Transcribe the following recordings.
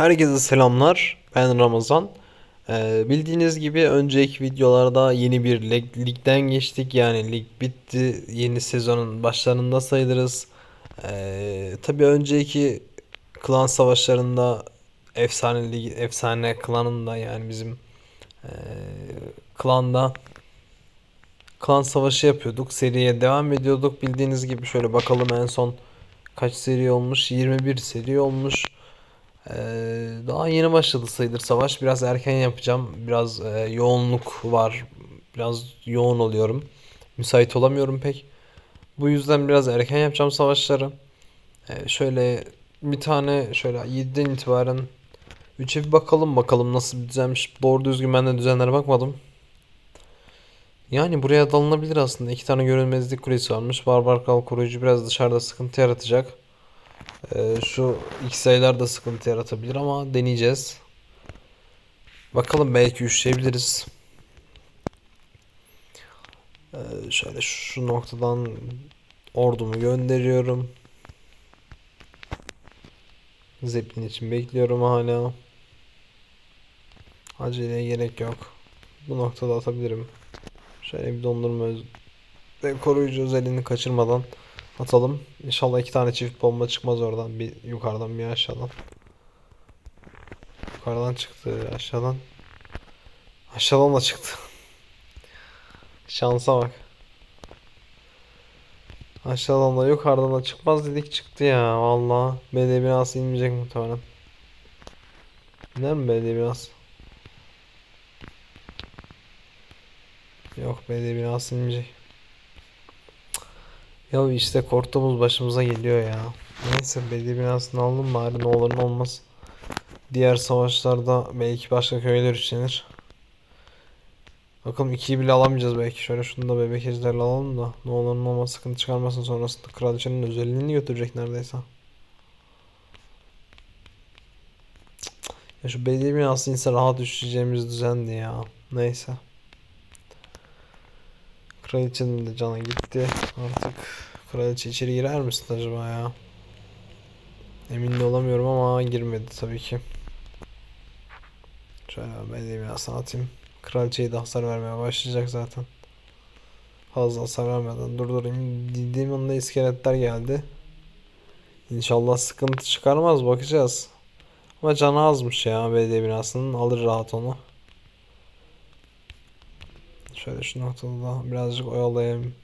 Herkese selamlar. Ben Ramazan. Ee, bildiğiniz gibi önceki videolarda yeni bir lig, ligden geçtik. Yani lig bitti. Yeni sezonun başlarında sayılırız. Ee, tabii önceki klan savaşlarında efsane lig, efsane klanında yani bizim ee, klanda klan savaşı yapıyorduk. Seriye devam ediyorduk. Bildiğiniz gibi şöyle bakalım en son kaç seri olmuş? 21 seri olmuş. Ee, daha yeni başladı sayılır savaş. Biraz erken yapacağım. Biraz e, yoğunluk var. Biraz yoğun oluyorum. Müsait olamıyorum pek. Bu yüzden biraz erken yapacağım savaşları. Ee, şöyle bir tane şöyle 7'den itibaren 3'e bir bakalım bakalım nasıl düzenmiş. Doğru düzgün ben de düzenlere bakmadım. Yani buraya dalınabilir aslında. İki tane görünmezlik kulesi varmış. Barbar kral koruyucu biraz dışarıda sıkıntı yaratacak. Ee, şu X sayılar da sıkıntı yaratabilir ama deneyeceğiz. Bakalım belki üşleyebiliriz. Ee, şöyle şu noktadan ordumu gönderiyorum. Zeppelin için bekliyorum hala. Aceleye gerek yok. Bu noktada atabilirim. Şöyle bir dondurma ve koruyucu özelliğini kaçırmadan atalım. İnşallah iki tane çift bomba çıkmaz oradan. Bir yukarıdan bir aşağıdan. Yukarıdan çıktı aşağıdan. Aşağıdan da çıktı. Şansa bak. Aşağıdan da yukarıdan da çıkmaz dedik çıktı ya valla. Belediye binası inmeyecek muhtemelen. İner mi belediye binası? Yok belediye binası inmeyecek. Ya işte korktuğumuz başımıza geliyor ya. Neyse belediye binasını aldım bari ne olur ne olmaz. Diğer savaşlarda belki başka köyler üçlenir. Bakalım ikiyi bile alamayacağız belki. Şöyle şunu da bebek ejderle alalım da ne olur ne olmaz sıkıntı çıkarmasın sonrasında kraliçenin özelliğini götürecek neredeyse. Ya şu belediye binası inse rahat düşeceğimiz düzendi ya. Neyse. Kraliçenin de canı gitti. Artık kraliçe içeri girer misin acaba ya? Emin de olamıyorum ama girmedi tabii ki. Şöyle ben de biraz atayım. Kraliçeyi de hasar vermeye başlayacak zaten. Fazla hasar vermeden durdurayım. Dediğim anda iskeletler geldi. İnşallah sıkıntı çıkarmaz bakacağız. Ama canı azmış ya belediye binasının. Alır rahat onu. Şöyle şu noktada da birazcık oyalayayım.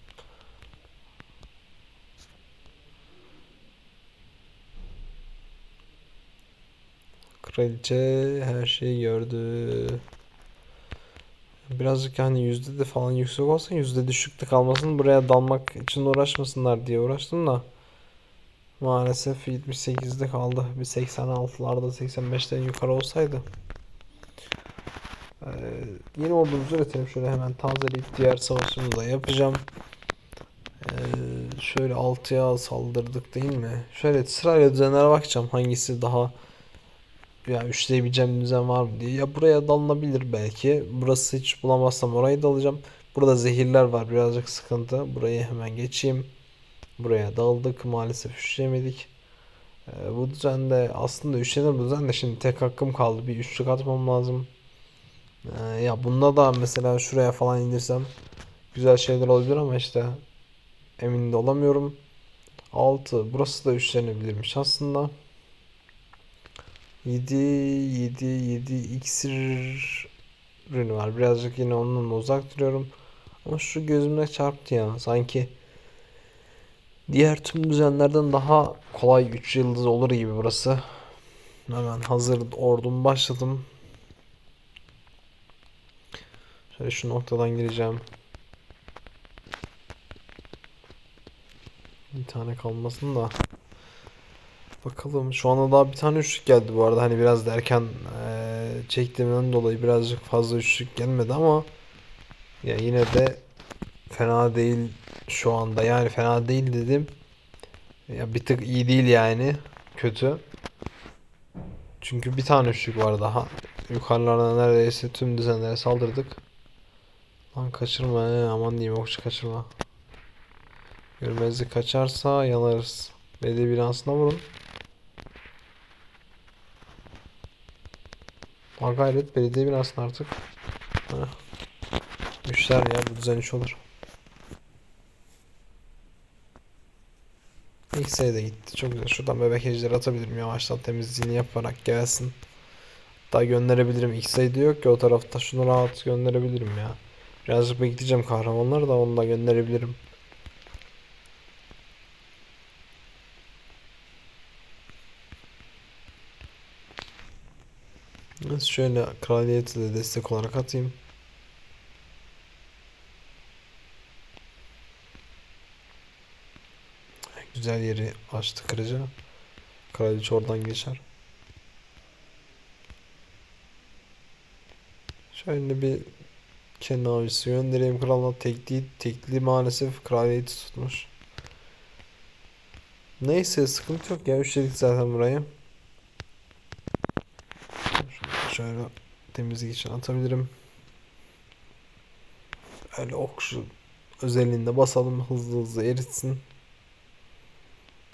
Kraliçe her şeyi gördü. Birazcık hani yüzde de falan yüksek olsa yüzde düşükte kalmasın buraya dalmak için uğraşmasınlar diye uğraştım da maalesef 78'de kaldı. Bir 86'larda 85'ten yukarı olsaydı. Ee, yeni ordumuzu üretelim. Şöyle hemen tazeleyip diğer savaşımı da yapacağım. Ee, şöyle 6'ya saldırdık değil mi? Şöyle sırayla düzenlere bakacağım. Hangisi daha ya üçleyebileceğim düzen var mı diye. Ya buraya dalınabilir belki. Burası hiç bulamazsam orayı da alacağım. Burada zehirler var birazcık sıkıntı. Burayı hemen geçeyim. Buraya daldık. Maalesef üçleyemedik. Ee, bu düzende aslında üçlenir bu düzende şimdi tek hakkım kaldı. Bir üçlük atmam lazım. Ee, ya bunda da mesela şuraya falan indirsem güzel şeyler olabilir ama işte emin de olamıyorum. 6 burası da üçlenebilirmiş aslında. 7 7 7 iksir ürünü var. Birazcık yine onunla uzak duruyorum. Ama şu gözüme çarptı ya. Sanki diğer tüm düzenlerden daha kolay 3 yıldız olur gibi burası. Hemen hazır ordumu başladım. Şöyle şu noktadan gireceğim. Bir tane kalmasın da. Bakalım şu anda daha bir tane üçlük geldi bu arada. Hani biraz da erken eee çektiğimden dolayı birazcık fazla üçlük gelmedi ama ya yine de fena değil şu anda. Yani fena değil dedim. Ya bir tık iyi değil yani. Kötü. Çünkü bir tane üçlük var daha. Yukarılardan neredeyse tüm düzenlere saldırdık. Lan kaçırma he, aman diyeyim okçu kaçırma. Görmezlik kaçarsa yanarız. Belediye binasına vurun. Ha gayret belediye binasına artık. Heh. Müşter ya bu düzen iş olur. İlk sayıda gitti. Çok güzel. Şuradan bebek ejderi atabilirim yavaştan temizliğini yaparak gelsin. Daha gönderebilirim. İlk sayıda yok ki o tarafta. Şunu rahat gönderebilirim ya. Birazcık bekleyeceğim kahramanları da onu da gönderebilirim. Evet, şöyle kraliyeti de destek olarak atayım. Güzel yeri açtı kırıcı. Kraliçe oradan geçer. Şöyle bir kendi avcısı göndereyim kralına tekli tekli maalesef kraliyeti tutmuş. Neyse sıkıntı yok ya üçledik zaten burayı. Şöyle temizlik için atabilirim. Öyle okşu özelliğinde basalım hızlı hızlı eritsin.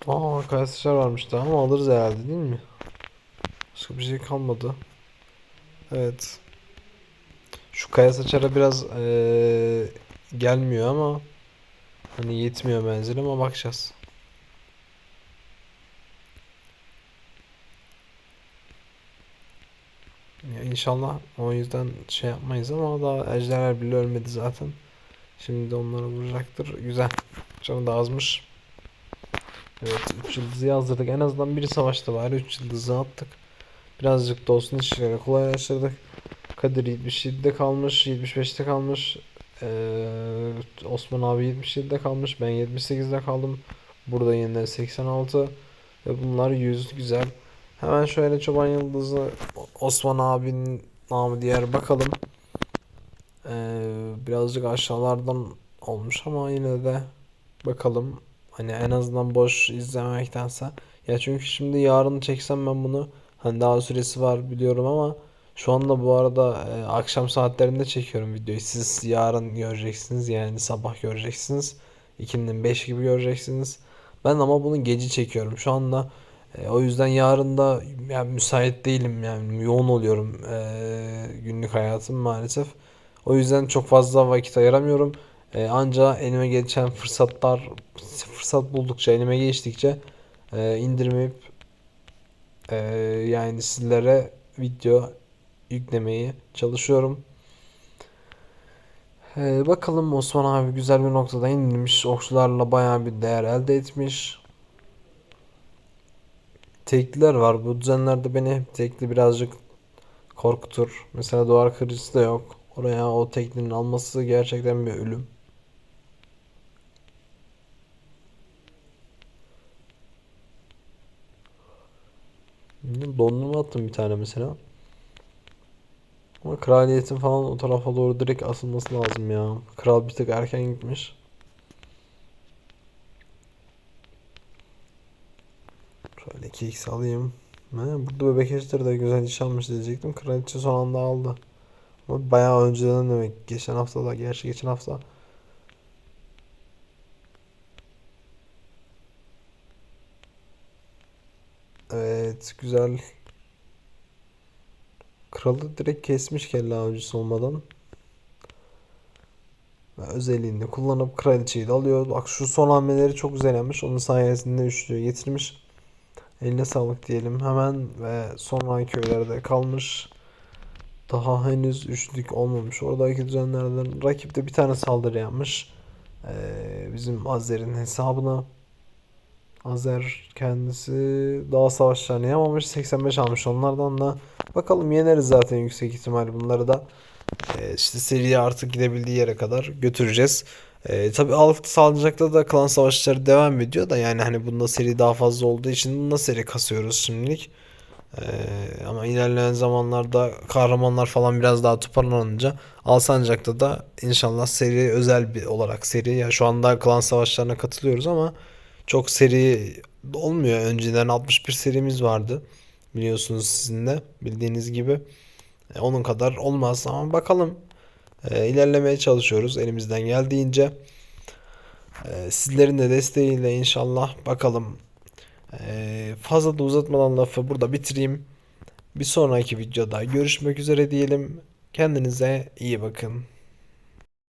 Aa kayasıçlar varmış daha ama alırız herhalde değil mi? Başka bir şey kalmadı. Evet. Kaya saçara biraz eee, gelmiyor ama hani yetmiyor menzil ama bakacağız. Ya inşallah o yüzden şey yapmayız ama daha ejderler bile ölmedi zaten. Şimdi de onları vuracaktır. Güzel. Canı da azmış. Evet 3 yıldızı yazdırdık. En azından biri savaşta bari 3 yıldızı attık. Birazcık da olsun işleri kolaylaştırdık. Kadir 77'de kalmış, 75'te kalmış. Ee, Osman abi 77'de kalmış. Ben 78'de kaldım. Burada yine 86 ve bunlar 100 güzel. Hemen şöyle Çoban Yıldızı Osman abinin namı diğer bakalım. Ee, birazcık aşağılardan olmuş ama yine de bakalım. Hani en azından boş izlemektense. Ya çünkü şimdi yarın çeksem ben bunu hani daha süresi var biliyorum ama şu anda bu arada e, akşam saatlerinde çekiyorum videoyu. Siz yarın göreceksiniz yani sabah göreceksiniz. 2'nin 5 gibi göreceksiniz. Ben ama bunu gece çekiyorum. Şu anda e, o yüzden yarın da yani müsait değilim yani yoğun oluyorum e, günlük hayatım maalesef. O yüzden çok fazla vakit ayıramıyorum. E, anca elime geçen fırsatlar fırsat buldukça elime geçtikçe e, indirmeyip e, yani sizlere video yüklemeye çalışıyorum. E, bakalım Osman abi güzel bir noktada indirmiş. Okçularla bayağı bir değer elde etmiş. Tekliler var. Bu düzenlerde beni tekli birazcık korkutur. Mesela duvar kırıcısı da yok. Oraya o teklinin alması gerçekten bir ölüm. Dondurma attım bir tane mesela. Ama kraliyetin falan o tarafa doğru direkt asılması lazım ya. Kral bir tık erken gitmiş. Şöyle 2x alayım. He, burada bebek eşleri de güzel iş almış diyecektim. Kraliçe son anda aldı. Ama bayağı önceden demek. Geçen hafta da gerçi geçen hafta. Evet güzel. Kralı direkt kesmiş kelle avcısı olmadan. Ve özelliğini kullanıp kraliçeyi de alıyor. Bak şu son hamleleri çok güzel yapmış. Onun sayesinde üçlüyü getirmiş. Eline sağlık diyelim. Hemen ve sonra köylerde kalmış. Daha henüz üçlük olmamış. Oradaki düzenlerden rakip de bir tane saldırı yapmış. Ee, bizim Azer'in hesabına. Azer kendisi daha savaşlarını yapamamış. 85 almış onlardan da. Bakalım yeneriz zaten yüksek ihtimal bunları da. Ee, işte seriye artık gidebildiği yere kadar götüreceğiz. Ee, tabii alt salacakta da klan savaşları devam ediyor da yani hani bunda seri daha fazla olduğu için bunda seri kasıyoruz şimdilik. Ee, ama ilerleyen zamanlarda kahramanlar falan biraz daha toparlanınca Alsancak'ta da inşallah seri özel bir olarak seri ya şu anda klan savaşlarına katılıyoruz ama çok seri olmuyor. Önceden 61 serimiz vardı. Biliyorsunuz sizin de bildiğiniz gibi. E, onun kadar olmaz ama bakalım. E, ilerlemeye çalışıyoruz elimizden geldiğince. E, sizlerin de desteğiyle inşallah bakalım. Fazla da uzatmadan lafı burada bitireyim. Bir sonraki videoda görüşmek üzere diyelim. Kendinize iyi bakın.